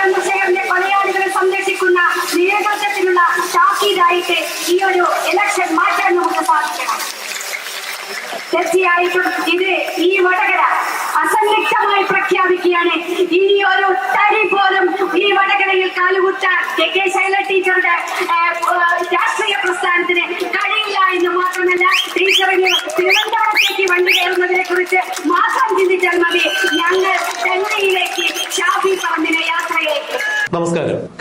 ചന്ദ്രശേഖരന്റെ കൊലയാളികളെ സംരക്ഷിക്കുന്ന നേതൃത്വത്തിലുള്ള താക്കീതായിട്ട് ഈ ഒരു ഇലക്ഷൻ മാറ്റാൻ നമുക്ക് സാധിക്കണം. തീർച്ചയായിട്ടും ഇത് ഈ വടകര അസംയുക്തമായി പ്രഖ്യാപിക്കുകയാണ്. ഇനി ഒരു തരി പോലും ഈ വടകരയിൽ കാലുകുത്താൻ കെ കെ ശൈല ടീച്ചറുടെ രാഷ്ട്രീയ പ്രസ്ഥാനത്തിന് കഴിയില്ല എന്ന് മാത്രമല്ല ടീച്ചറിന് തിരുവനന്തപുരത്തേക്ക് വണ്ടി കയറുന്നതിനെ കുറിച്ച്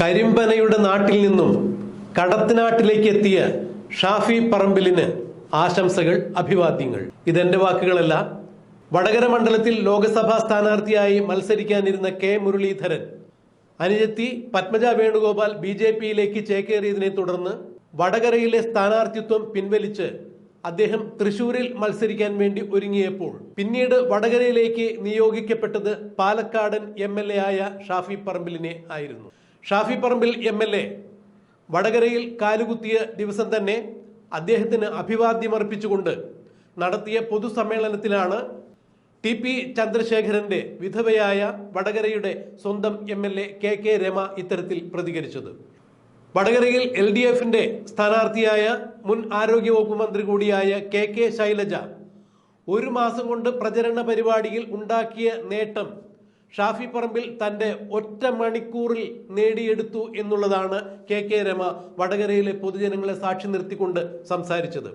കരിമ്പനയുടെ നാട്ടിൽ നിന്നും കടത്തനാട്ടിലേക്ക് എത്തിയ ഷാഫി പറമ്പിലിന് ആശംസകൾ അഭിവാദ്യങ്ങൾ. ഇതെന്റെ വാക്കുകളല്ല. വടകര മണ്ഡലത്തിൽ ലോക്സഭാ സ്ഥാനാർത്ഥിയായി മത്സരിക്കാനിരുന്ന കെ. മുരളീധരൻ അനുജത്തി പത്മജ വേണുഗോപാൽ ബി ജെ പിയിലേക്ക് ചേക്കേറിയതിനെ തുടർന്ന് വടകരയിലെ സ്ഥാനാർത്ഥിത്വം പിൻവലിച്ച് അദ്ദേഹം തൃശൂരിൽ മത്സരിക്കാൻ വേണ്ടി ഒരുങ്ങിയപ്പോൾ പിന്നീട് വടകരയിലേക്ക് നിയോഗിക്കപ്പെട്ടത് പാലക്കാടൻ എം ആയ ഷാഫി പറമ്പിലിനെ ആയിരുന്നു. Shafi Parambil M L A. വടകരയിൽ കാലുകുത്തിയ ദിവസം തന്നെ അദ്ദേഹത്തിന് അഭിവാദ്യമർപ്പിച്ചുകൊണ്ട് നടത്തിയ പൊതുസമ്മേളനത്തിലാണ് ടി പി ചന്ദ്രശേഖരന്റെ വിധവയായ വടകരയുടെ സ്വന്തം M L A K K Rema ഇത്തരത്തിൽ പ്രതികരിച്ചത്. വടകരയിൽ എൽ ഡി എഫിന്റെ സ്ഥാനാർത്ഥിയായ മുൻ ആരോഗ്യവകുപ്പ് മന്ത്രി കൂടിയായ കെ കെ ശൈലജ ഒരു മാസം കൊണ്ട് പ്രചരണ പരിപാടിയിൽ ഉണ്ടാക്കിയ നേട്ടം ഷാഫി പറമ്പിൽ തന്റെ ഒറ്റ മണിക്കൂറിൽ നേടിയെടുത്തു എന്നുള്ളതാണ് കെ കെ രമ വടകരയിലെ പൊതുജനങ്ങളെ സാക്ഷി നിർത്തിക്കൊണ്ട് സംസാരിച്ചത്.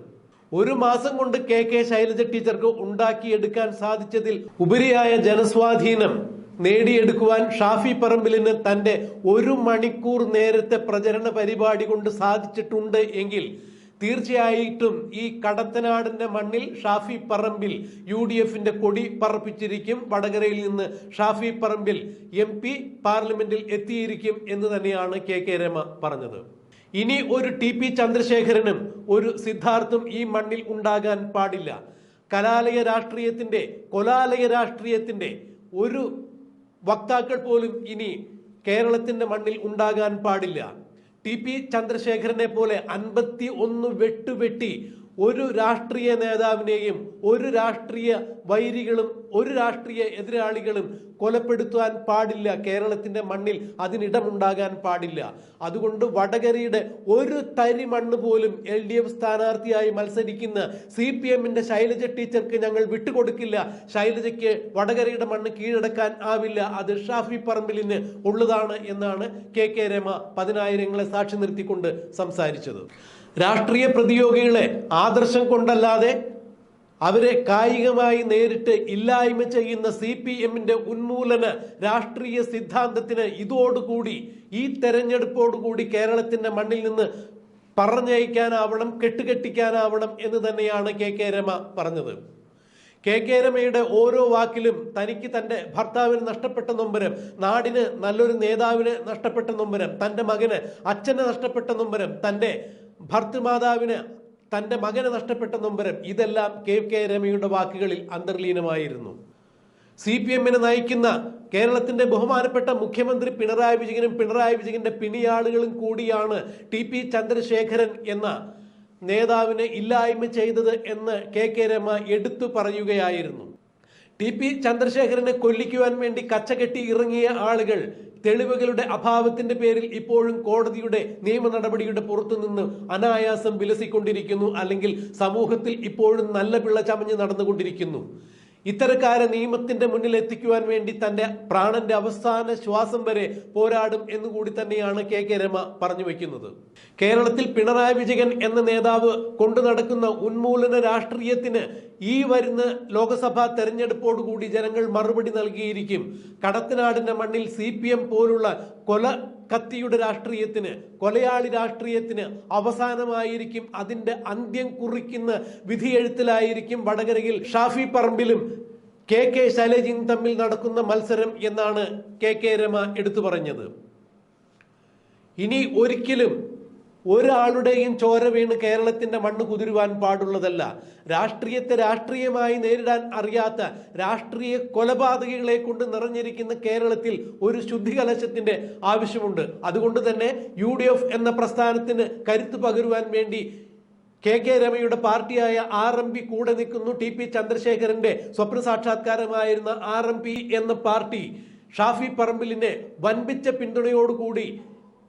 ഒരു മാസം കൊണ്ട് കെ കെ ശൈലജ ടീച്ചർക്ക് ഉണ്ടാക്കിയെടുക്കാൻ സാധിച്ചതിൽ ഉപരിയായ ജനസ്വാധീനം നേടിയെടുക്കുവാൻ ഷാഫി പറമ്പിലിന് തന്റെ ഒരു മണിക്കൂർ നേരത്തെ പ്രചരണ പരിപാടി കൊണ്ട് സാധിച്ചിട്ടുണ്ട് എങ്കിൽ തീർച്ചയായിട്ടും ഈ കടത്തനാടിന്റെ മണ്ണിൽ ഷാഫി പറമ്പിൽ യു ഡി എഫിന്റെ കൊടി പറപ്പിച്ചിരിക്കും. വടകരയിൽ നിന്ന് ഷാഫി പറമ്പിൽ എം പി പാർലമെന്റിൽ എത്തിയിരിക്കും എന്ന് തന്നെയാണ് കെ കെ രമ പറഞ്ഞത്. ഇനി ഒരു ടി പി ചന്ദ്രശേഖരനും ഒരു സിദ്ധാർത്ഥും ഈ മണ്ണിൽ ഉണ്ടാകാൻ പാടില്ല. കലാലയ രാഷ്ട്രീയത്തിന്റെ കൊലാലയ രാഷ്ട്രീയത്തിന്റെ ഒരു വക്താക്കൾ പോലും ഇനി കേരളത്തിന്റെ മണ്ണിൽ ഉണ്ടാകാൻ പാടില്ല. ടി പി ചന്ദ്രശേഖരനെ പോലെ അൻപത്തി ഒന്ന് വെട്ടുവെട്ടി ഒരു രാഷ്ട്രീയ നേതാവിനെയും ഒരു രാഷ്ട്രീയ വൈരികളും ഒരു രാഷ്ട്രീയ എതിരാളികളും കൊലപ്പെടുത്താൻ പാടില്ല. കേരളത്തിന്റെ മണ്ണിൽ അതിനിടമുണ്ടാകാൻ പാടില്ല. അതുകൊണ്ട് വടകരയുടെ ഒരു തരി മണ്ണ് പോലും എൽ ഡി എഫ് സ്ഥാനാർത്ഥിയായി മത്സരിക്കുന്ന സി പി എമ്മിന്റെ ശൈലജ ടീച്ചർക്ക് ഞങ്ങൾ വിട്ടുകൊടുക്കില്ല. ശൈലജയ്ക്ക് വടകരയുടെ മണ്ണ് കീഴടക്കാൻ ആവില്ല. അത് ഷാഫി പറമ്പിലിന് ഉള്ളതാണ് എന്നാണ് കെ കെ രമ പതിനായിരങ്ങളെ സാക്ഷി നിർത്തിക്കൊണ്ട് സംസാരിച്ചത്. രാഷ്ട്രീയ പ്രതിയോഗികളെ ആദർശം കൊണ്ടല്ലാതെ അവരെ കായികമായി നേരിട്ട് ഇല്ലായ്മ ചെയ്യുന്ന സി പി എമ്മിന്റെ ഉന്മൂലന രാഷ്ട്രീയ സിദ്ധാന്തത്തിന് ഇതോടുകൂടി ഈ തെരഞ്ഞെടുപ്പോടുകൂടി കേരളത്തിന്റെ മണ്ണിൽ നിന്ന് പറഞ്ഞയക്കാനാവണം കെട്ടുകെട്ടിക്കാനാവണം എന്ന് തന്നെയാണ് കെ കെ രമ പറഞ്ഞത്. കെ കെ രമയുടെ ഓരോ വാക്കിലും തനിക്ക് തന്റെ ഭർത്താവിന് നഷ്ടപ്പെട്ട നൊമ്പരം നാടിന് നല്ലൊരു നേതാവിന് നഷ്ടപ്പെട്ട നൊമ്പരം തന്റെ മകന് അച്ഛന് നഷ്ടപ്പെട്ട നൊമ്പരം തന്റെ ഭർത്തൃമാതാവിന് തന്റെ മകനെ നഷ്ടപ്പെട്ട നൊമ്പരം ഇതെല്ലാം കെ കെ രമയുടെ വാക്കുകളിൽ അന്തർലീനമായിരുന്നു. സി പി എമ്മിനെ നയിക്കുന്ന കേരളത്തിന്റെ ബഹുമാനപ്പെട്ട മുഖ്യമന്ത്രി പിണറായി വിജയനും പിണറായി വിജയന്റെ പിണിയാളുകളും കൂടിയാണ് ടി പി ചന്ദ്രശേഖരൻ എന്ന നേതാവിനെ ഇല്ലായ്മ ചെയ്തത് എന്ന് കെ കെ രമ എടുത്തു പറയുകയായിരുന്നു. ടി പി ചന്ദ്രശേഖരനെ കൊല്ലിക്കുവാൻ വേണ്ടി കച്ചകെട്ടി ഇറങ്ങിയ ആളുകൾ തെളിവുകളുടെ അഭാവത്തിന്റെ പേരിൽ ഇപ്പോഴും കോടതിയുടെ നിയമ നടപടിയുടെ പുറത്തുനിന്ന് അനായാസം വിലസിക്കൊണ്ടിരിക്കുന്നു അല്ലെങ്കിൽ സമൂഹത്തിൽ ഇപ്പോഴും നല്ല പിള്ള ചമഞ്ഞ് നടന്നുകൊണ്ടിരിക്കുന്നു. ഇത്തരക്കാരെ നിയമത്തിന്റെ മുന്നിൽ എത്തിക്കുവാൻ വേണ്ടി തന്റെ പ്രാണന്റെ അവസാന ശ്വാസം വരെ പോരാടും എന്നുകൂടി തന്നെയാണ് കെ കെ രമ പറഞ്ഞു വെക്കുന്നത്. കേരളത്തിൽ പിണറായി വിജയൻ എന്ന നേതാവ് കൊണ്ടു നടക്കുന്ന ഉന്മൂലന രാഷ്ട്രീയത്തിന് ഈ വരുന്ന ലോക്സഭാ തെരഞ്ഞെടുപ്പോടുകൂടി ജനങ്ങൾ മറുപടി നൽകിയിരിക്കും. കടത്തനാടിന്റെ മണ്ണിൽ സി പോലുള്ള കൊല കത്തിയുടെ രാഷ്ട്രീയത്തിന് കൊലയാളി രാഷ്ട്രീയത്തിന് അവസാനമായിരിക്കും അതിന്റെ അന്ത്യം കുറിക്കുന്ന വിധിയെഴുത്തിലായിരിക്കും വടകരയിൽ ഷാഫി പറമ്പിലും കെ കെ ശൈലജയും തമ്മിൽ നടക്കുന്ന മത്സരം എന്നാണ് കെ കെ രമ എടുത്തു പറഞ്ഞത്. ഇനി ഒരിക്കലും ഒരാളുടെയും ചോര വീണ് കേരളത്തിന്റെ മണ്ണ് കുതിരുവാൻ പാടുള്ളതല്ല. രാഷ്ട്രീയത്തെ രാഷ്ട്രീയമായി നേരിടാൻ അറിയാത്ത രാഷ്ട്രീയ കൊലപാതകികളെ കൊണ്ട് നിറഞ്ഞിരിക്കുന്ന കേരളത്തിൽ ഒരു ശുദ്ധികലശത്തിന്റെ ആവശ്യമുണ്ട്. അതുകൊണ്ട് തന്നെ യു എന്ന പ്രസ്ഥാനത്തിന് കരുത്ത് പകരുവാൻ വേണ്ടി കെ കെ രമയുടെ പാർട്ടിയായ ആർ എം പി കൂടെ നിൽക്കുന്നു. ടി പി ചന്ദ്രശേഖരന്റെ സ്വപ്ന സാക്ഷാത്കാരമായിരുന്ന ആർ എം പി എന്ന പാർട്ടി ഷാഫി പറമ്പിലിനെ വൻപിച്ച പിന്തുണയോടുകൂടി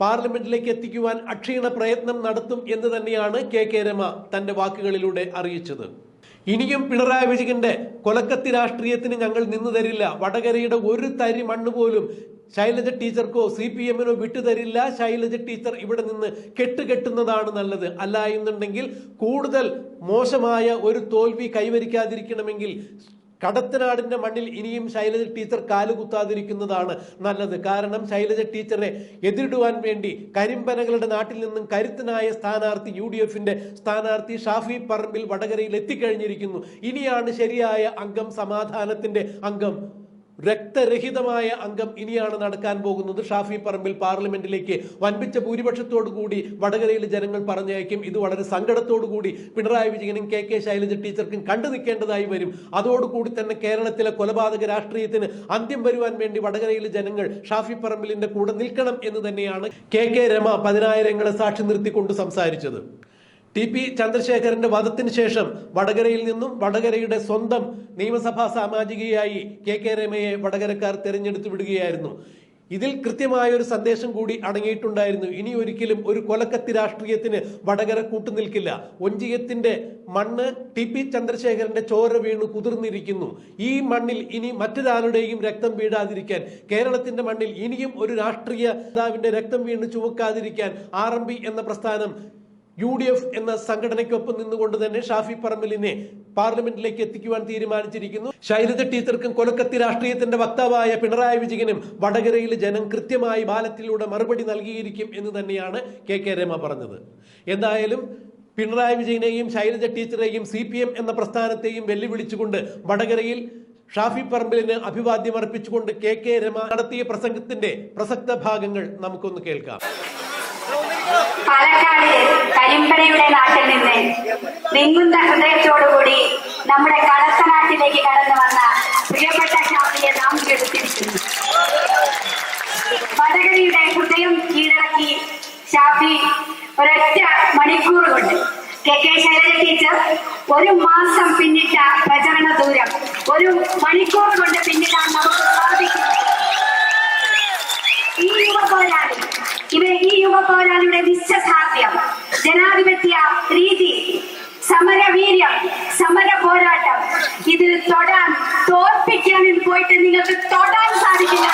പാർലമെന്റിലേക്ക് എത്തിക്കുവാൻ അക്ഷീണ പ്രയത്നം നടത്തും എന്ന് തന്നെയാണ് കെ കെ രമ തന്റെ വാക്കുകളിലൂടെ അറിയിച്ചത്. ഇനിയും പിണറായി വിജയന്റെ കൊലക്കത്തി രാഷ്ട്രീയത്തിന് ഞങ്ങൾ നിന്നു തരില്ല. വടകരയുടെ ഒരു തരി മണ്ണ് പോലും ശൈലജ ടീച്ചർക്കോ സി പി എമ്മിനോ വിട്ടുതരില്ല ശൈലജ ടീച്ചർ ഇവിടെ നിന്ന് കെട്ടുകെട്ടുന്നതാണ് നല്ലത്. അല്ല എന്നുണ്ടെങ്കിൽ കൂടുതൽ മോശമായ ഒരു തോൽവി കൈവരിക്കാതിരിക്കണമെങ്കിൽ കടത്തനാടിന്റെ മണ്ണിൽ ഇനിയും ശൈലജ ടീച്ചർ കാലുകുത്താതിരിക്കുന്നതാണ് നല്ലത്. കാരണം ശൈലജ ടീച്ചറെ എതിരിടുവാൻ വേണ്ടി കരിമ്പനകളുടെ നാട്ടിൽ നിന്നും കരുത്തനായ സ്ഥാനാർത്ഥി യു ഡി എഫിന്റെ സ്ഥാനാർത്ഥി ഷാഫി പറമ്പിൽ വടകരയിൽ എത്തിക്കഴിഞ്ഞിരിക്കുന്നു. ഇനിയാണ് ശരിയായ അംഗം സമാധാനത്തിന്റെ അംഗം. രക്തരഹിതമായ അംഗം ഇനിയാണ് നടക്കാൻ പോകുന്നത്. ഷാഫി പറമ്പിൽ പാർലമെന്റിലേക്ക് വൻപിച്ച കൂടി വടകരയിലെ ജനങ്ങൾ പറഞ്ഞയക്കും. ഇത് വളരെ കൂടി പിണറായി വിജയനും കെ കെ ശൈലജ ടീച്ചർക്കും കണ്ടു നിൽക്കേണ്ടതായി വരും. അതോടുകൂടി തന്നെ കേരളത്തിലെ കൊലപാതക രാഷ്ട്രീയത്തിന് അന്ത്യം വരുവാൻ വേണ്ടി വടകരയിലെ ജനങ്ങൾ ഷാഫി പറമ്പിലിന്റെ കൂടെ നിൽക്കണം എന്ന് തന്നെയാണ് കെ കെ രമ പതിനായിരങ്ങളെ സാക്ഷി നിർത്തിക്കൊണ്ട് സംസാരിച്ചത്. ടി പി ചന്ദ്രശേഖരന്റെ വധത്തിന് ശേഷം വടകരയിൽ നിന്നും വടകരയുടെ സ്വന്തം നിയമസഭാ സാമാജികയായി കെ കെ രമയെ വടകരക്കാർ തെരഞ്ഞെടുത്തു വിടുകയായിരുന്നു. ഇതിൽ കൃത്യമായ ഒരു സന്ദേശം കൂടി അടങ്ങിയിട്ടുണ്ടായിരുന്നു. ഇനി ഒരിക്കലും ഒരു കൊലക്കത്തി രാഷ്ട്രീയത്തിന് വടകര കൂട്ടുനിൽക്കില്ല. ഒഞ്ചിയത്തിന്റെ മണ്ണ് ടി പി ചന്ദ്രശേഖരന്റെ ചോര വീണ് കുതിർന്നിരിക്കുന്നു. ഈ മണ്ണിൽ ഇനി മറ്റൊരാളുടെയും രക്തം വീഴാതിരിക്കാൻ കേരളത്തിന്റെ മണ്ണിൽ ഇനിയും ഒരു രാഷ്ട്രീയ നേതാവിന്റെ രക്തം വീണ് ചുവക്കാതിരിക്കാൻ ആർ എന്ന പ്രസ്ഥാനം യു ഡി എഫ് എന്ന സംഘടനയ്ക്കൊപ്പം നിന്നുകൊണ്ട് തന്നെ ഷാഫി പറമ്പലിനെ പാർലമെന്റിലേക്ക് എത്തിക്കുവാൻ തീരുമാനിച്ചിരിക്കുന്നു. ശൈലജ ടീച്ചർക്കും കൊലക്കത്തി രാഷ്ട്രീയത്തിന്റെ വക്താവായ പിണറായി വിജയനും വടകരയിൽ ജനം കൃത്യമായി ബാലറ്റിലൂടെ മറുപടി നൽകിയിരിക്കും എന്ന് തന്നെയാണ് കെ കെ രമ പറഞ്ഞത്. എന്തായാലും പിണറായി വിജയനെയും ശൈലജ ടീച്ചറെയും സി പി എം എന്ന പ്രസ്ഥാനത്തെയും വെല്ലുവിളിച്ചുകൊണ്ട് വടകരയിൽ ഷാഫി പറമ്പിലിന് അഭിവാദ്യം അർപ്പിച്ചുകൊണ്ട് കെ കെ രമ നടത്തിയ പ്രസംഗത്തിന്റെ പ്രസക്ത ഭാഗങ്ങൾ നമുക്കൊന്ന് കേൾക്കാം. പാലക്കാട് കരിമ്പനയുടെ നാട്ടിൽ നിന്ന് നിങ്ങുന്ന ഹൃദയത്തോടുകൂടി നമ്മുടെ കടത്തനാട്ടിലേക്ക് കടന്നു വന്ന പ്രിയപ്പെട്ട ഷാഫിയെ നാം കെടുത്തിരിക്കുന്നു വടകരയുടെ ഹൃദയം കീഴടക്കി ഷാഫി ഒരൊറ്റ മണിക്കൂർ കൊണ്ട് കെ കെ ശൈലജ ടീച്ചർ ഒരു മാസം പിന്നിട്ട പ്രചരണ ദൂരം ഒരു മണിക്കൂർ കൊണ്ട് പിന്നിടാൻ നമുക്ക് സാധിക്കും ഈ യുവ പോരാളിയുടെ നിശ്ചസാധ്യം ജനാധിപത്യ രീതി സമരവീര്യം സമര പോരാട്ടം ഇതിൽ തൊടാൻ തോൽപ്പിക്കാനും പോയിട്ട് നിങ്ങൾക്ക് തൊടാൻ സാധിക്കില്ല.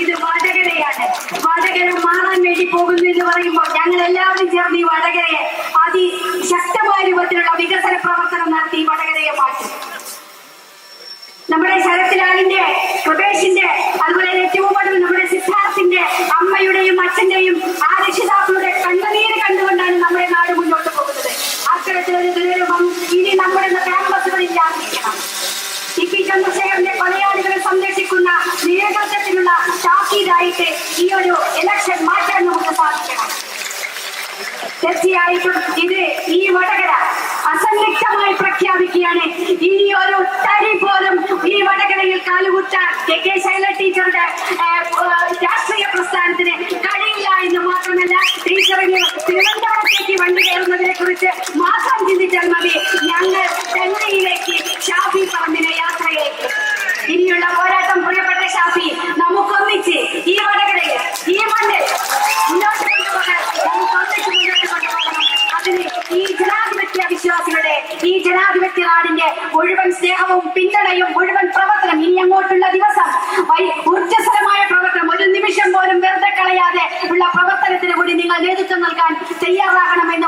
ഇത് വടകരയാണ് വടകര മാറാൻ വേണ്ടി പോകുന്നു എന്ന് പറയുമ്പോൾ ഞങ്ങൾ എല്ലാവരും ചേർന്ന് ഈ വടകരയെ അതിശക്തമായ രൂപത്തിലുള്ള വികസന പ്രവർത്തനം നടത്തി വടകരയെ മാറ്റും നമ്മുടെ ശരത്ലാലിന്റെ കൃപേഷിന്റെ അതുപോലെ ഏറ്റവും നമ്മുടെ നമ്മുടെ സിദ്ധാർത്ഥിന്റെ അമ്മയുടെയും അച്ഛന്റെയും ആ രക്ഷിതാക്കളുടെ കണ്ണുനീര് കണ്ടുകൊണ്ടാണ് നമ്മുടെ നാട് മുന്നോട്ട് പോകുന്നത്. അത്തരത്തിലൊരു ദുരൂപം ഇനി നമ്മുടെ ക്യാമ്പസുകളിൽ ഇല്ലാതിരിക്കണം ടി പി ചന്ദ്രശേഖരന്റെ കൊലയാളികളെ സംരക്ഷിക്കുന്ന നേതൃത്വത്തിലുള്ള താക്കീതായിട്ട് ഈ ഒരു ഇലക്ഷൻ മാറ്റാൻ നമുക്ക് സാധിക്കണം. തീർച്ചയായിട്ടും ഇത് ഈ വടകര അസന്നിഗ്ധമായി പ്രഖ്യാപിക്കുകയാണ്. ഈ ഒരു തരി പോലും ഈ വടകരയിൽ നേതൃത്വം നൽകാൻ തയ്യാറാകണമെന്ന്